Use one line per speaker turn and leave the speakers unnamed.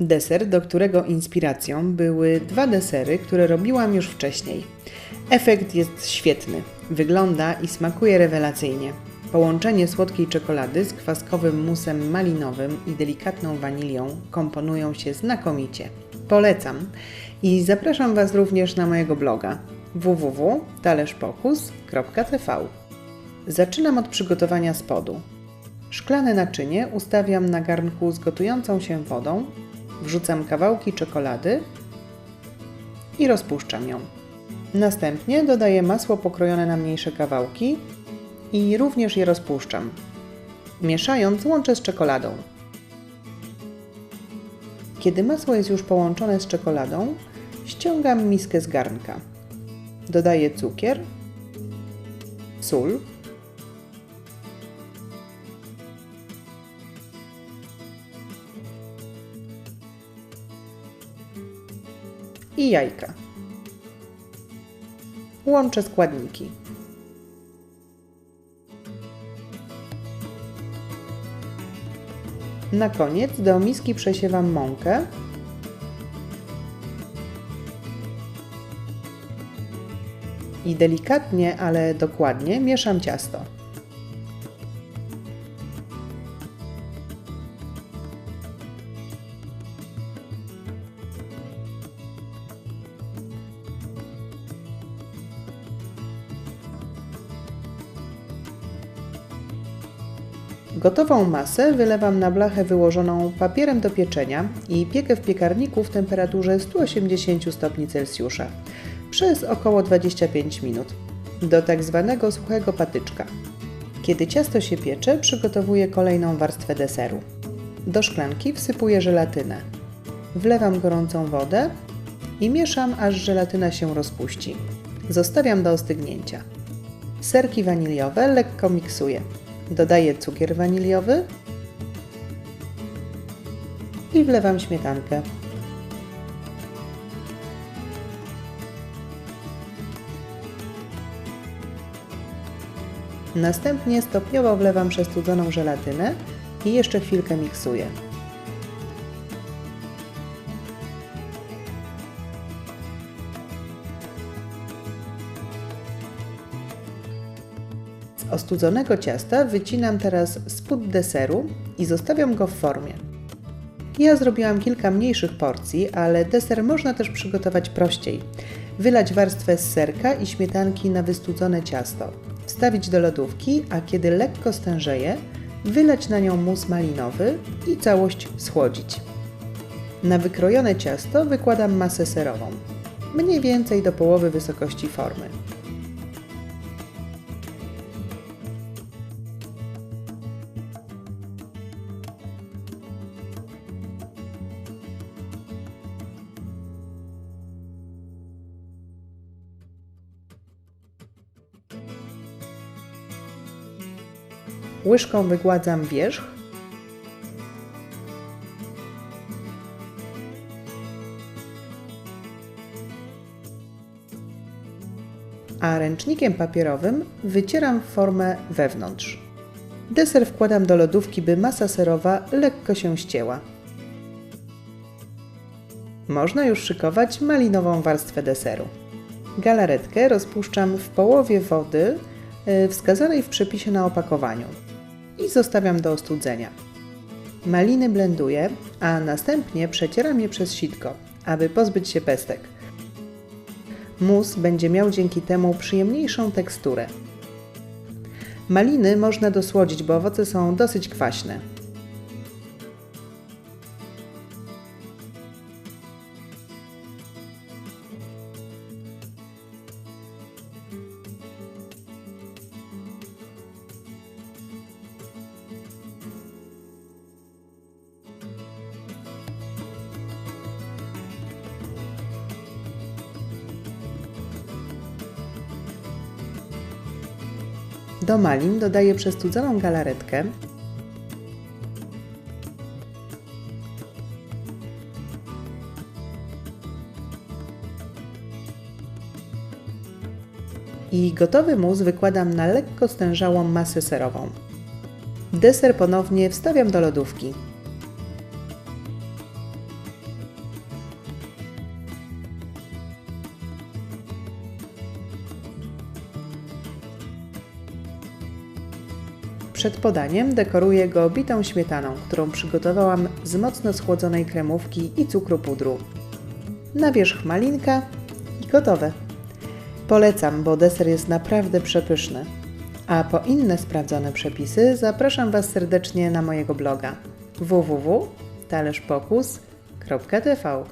Deser, do którego inspiracją były dwa desery, które robiłam już wcześniej. Efekt jest świetny, wygląda i smakuje rewelacyjnie. Połączenie słodkiej czekolady z kwaskowym musem malinowym i delikatną wanilią komponują się znakomicie. Polecam i zapraszam Was również na mojego bloga www.talerzpokus.tv. Zaczynam od przygotowania spodu. Szklane naczynie ustawiam na garnku z gotującą się wodą, wrzucam kawałki czekolady i rozpuszczam ją. Następnie dodaję masło pokrojone na mniejsze kawałki i również je rozpuszczam. Mieszając łączę z czekoladą. Kiedy masło jest już połączone z czekoladą, ściągam miskę z garnka. Dodaję cukier, sól, i jajka. Łączę składniki. Na koniec do miski przesiewam mąkę i delikatnie, ale dokładnie mieszam ciasto. Gotową masę wylewam na blachę wyłożoną papierem do pieczenia i piekę w piekarniku w temperaturze 180 stopni Celsjusza przez około 25 minut do tak zwanego suchego patyczka. Kiedy ciasto się piecze, przygotowuję kolejną warstwę deseru. Do szklanki wsypuję żelatynę. Wlewam gorącą wodę i mieszam, aż żelatyna się rozpuści. Zostawiam do ostygnięcia. Serki waniliowe lekko miksuję. Dodaję cukier waniliowy i wlewam śmietankę. Następnie stopniowo wlewam przestudzoną żelatynę i jeszcze chwilkę miksuję. Ostudzonego ciasta wycinam teraz spód deseru i zostawiam go w formie. Ja zrobiłam kilka mniejszych porcji, ale deser można też przygotować prościej. Wylać warstwę z serka i śmietanki na wystudzone ciasto. Wstawić do lodówki, a kiedy lekko stężeje, wylać na nią mus malinowy i całość schłodzić. Na wykrojone ciasto wykładam masę serową, mniej więcej do połowy wysokości formy. Łyżką wygładzam wierzch. A ręcznikiem papierowym wycieram formę wewnątrz. Deser wkładam do lodówki, by masa serowa lekko się ścięła. Można już szykować malinową warstwę deseru. Galaretkę rozpuszczam w połowie wody e, wskazanej w przepisie na opakowaniu i zostawiam do ostudzenia. Maliny blenduję, a następnie przecieram je przez sitko, aby pozbyć się pestek. Mus będzie miał dzięki temu przyjemniejszą teksturę. Maliny można dosłodzić, bo owoce są dosyć kwaśne. Do malin dodaję przestudzoną galaretkę, i gotowy mus wykładam na lekko stężałą masę serową. Deser ponownie wstawiam do lodówki. Przed podaniem dekoruję go bitą śmietaną, którą przygotowałam z mocno schłodzonej kremówki i cukru pudru. Na wierzch malinka i gotowe. Polecam, bo deser jest naprawdę przepyszny. A po inne sprawdzone przepisy zapraszam Was serdecznie na mojego bloga www.talerzpokus.tv